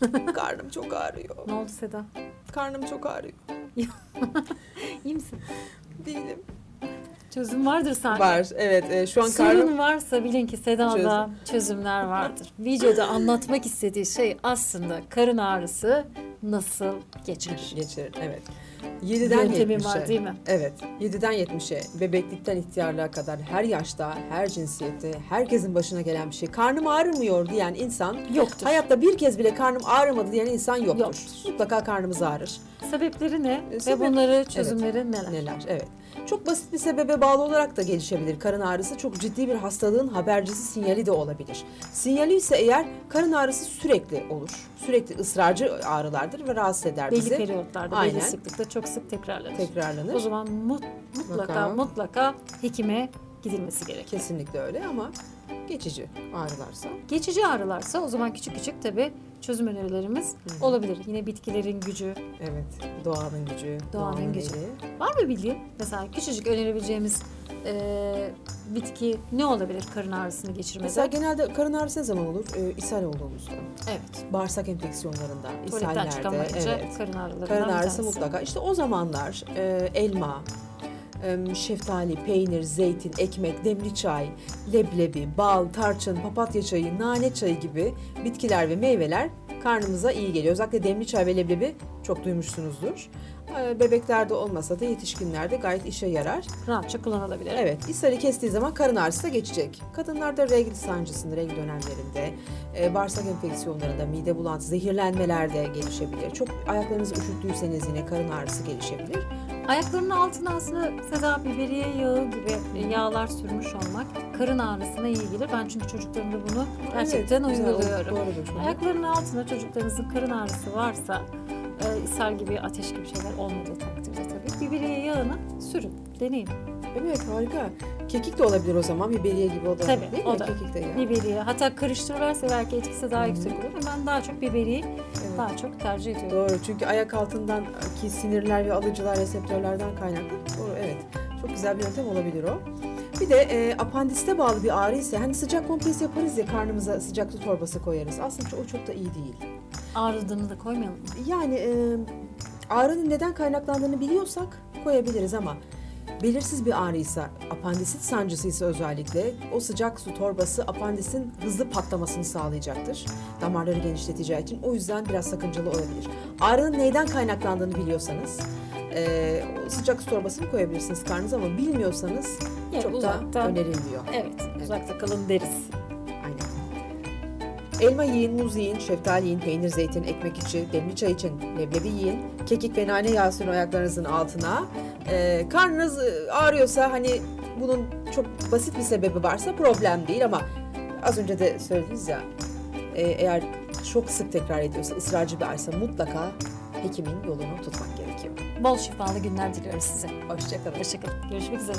Karnım çok ağrıyor. Ne oldu Seda? Karnım çok ağrıyor. İyi misin? Değilim. Çözüm vardır sanki. Var evet e, şu an Sorun karnım varsa bilin ki Seda'da çözümler vardır. Videoda anlatmak istediği şey aslında karın ağrısı nasıl geçer? geçirir. Evet. 7'den Yöntemi 70'e. var değil mi? Evet. 7'den 70'e bebeklikten ihtiyarlığa kadar her yaşta, her cinsiyette, herkesin başına gelen bir şey. Karnım ağrımıyor diyen insan Yoktur. Hayatta bir kez bile karnım ağrımadı diyen insan yoktur. Yoktur. Mutlaka karnımız ağrır. Sebepleri ne E, ve sebep- bunları çözümleri neler? Neler? Evet. Çok basit bir sebebe bağlı olarak da gelişebilir. Karın ağrısı çok ciddi bir hastalığın habercisi sinyali de olabilir. Sinyali ise eğer karın ağrısı sürekli olur. Sürekli ısrarcı ağrılardır ve rahatsız eder Belli bizi. periyotlarda, Aynen. belli sıklıkta çok sık tekrarlanır. Tekrarlanır. O zaman mut- mutlaka Mutlaka. mutlaka hekime gidilmesi gerekir. Kesinlikle öyle ama geçici ağrılarsa. Geçici ağrılarsa o zaman küçük küçük tabii çözüm önerilerimiz Hı. olabilir. Yine bitkilerin gücü. Evet. Doğanın gücü. Doğanın gücü. eli. Var mı bildiğin? Mesela küçücük önerebileceğimiz eee, bitki ne olabilir karın ağrısını geçirmede? Mesela genelde karın ağrısı ne zaman olur? Ee, ishal olduğumuzda. evet. Bağırsak enfeksiyonlarında, Tuvaletten ishallerde. çıkamayınca Evet. karın ağrılarından Karın ağrısı mutlaka. İşte o zamanlar e, elma, e, şeftali, peynir, zeytin, ekmek, demli çay, leblebi, bal, tarçın, papatya çayı, nane çayı gibi bitkiler ve meyveler karnımıza iyi geliyor. Özellikle demli çay ve leblebi çok duymuşsunuzdur. E, Bebeklerde olmasa da yetişkinlerde gayet işe yarar. Rahatça kullanılabilir. Evet, ishali kestiği zaman karın ağrısı da geçecek. Kadınlarda regl sancısında, regl dönemlerinde, e, bağırsak enfeksiyonlarında, mide bulantısı, zehirlenmelerde gelişebilir. Çok ayaklarınızı üşüttüyseniz yine karın ağrısı gelişebilir. Ayaklarının altına aslında Seda biberiye yağı gibi e, yağlar sürmüş olmak karın ağrısına iyi gelir. Ben çünkü çocuklarımda bunu gerçekten Evet, uyguluyorum. Ayaklarının altına çocuklarınızın karın ağrısı varsa, e, ishal gibi, ateş gibi şeyler olmadığı takdirde tabii biberiye yağını sürün, deneyin. Evet, harika. Kekik de olabilir o zaman, biberiye gibi o da. Tabii, değil o mi? da. Kekik de ya. Biberiye, hatta karıştırırlarsa belki etkisi daha yüksek olur. Ben daha çok biberiyeyi Evet. daha çok tercih ediyorum. Doğru çünkü ayak altından ki sinirler ve alıcılar reseptörlerden kaynaklı. Doğru evet. Çok güzel bir yöntem olabilir o. Bir de e, apandiste bağlı bir ağrı ise hani sıcak kompres yaparız ya karnımıza sıcak su torbası koyarız. Aslında o çok da iyi değil. Ağrıdığını da koymayalım. mı? Yani e, ağrının neden kaynaklandığını biliyorsak koyabiliriz ama belirsiz bir ağrıysa, apandisit sancısıysa özellikle o sıcak su torbası apandisin hızlı patlamasını sağlayacaktır. Damarları genişleteceği için o yüzden biraz sakıncalı olabilir. Ağrının neyden kaynaklandığını biliyorsanız e, sıcak su torbasını koyabilirsiniz karnınıza ama bilmiyorsanız Yani çok da uzaktan- önerilmiyor. Evet, uzakta kalın deriz. Elma yiyin, muz yiyin, şeftali yiyin, peynir, zeytin, ekmek içi, demli çay için, leblebi yiyin, kekik ve nane yağı sürün ayaklarınızın altına. Ee, karnınız e, ağrıyorsa hani bunun çok basit bir sebebi varsa problem değil ama az önce de söylediniz ya e, eğer çok sık tekrar ediyorsa, ısrarcı bir ağrıysa mutlaka hekimin yolunu tutmak gerekiyor. Bol şifalı günler diliyoruz size. Hoşçakalın. Hoşçakalın. Görüşmek üzere.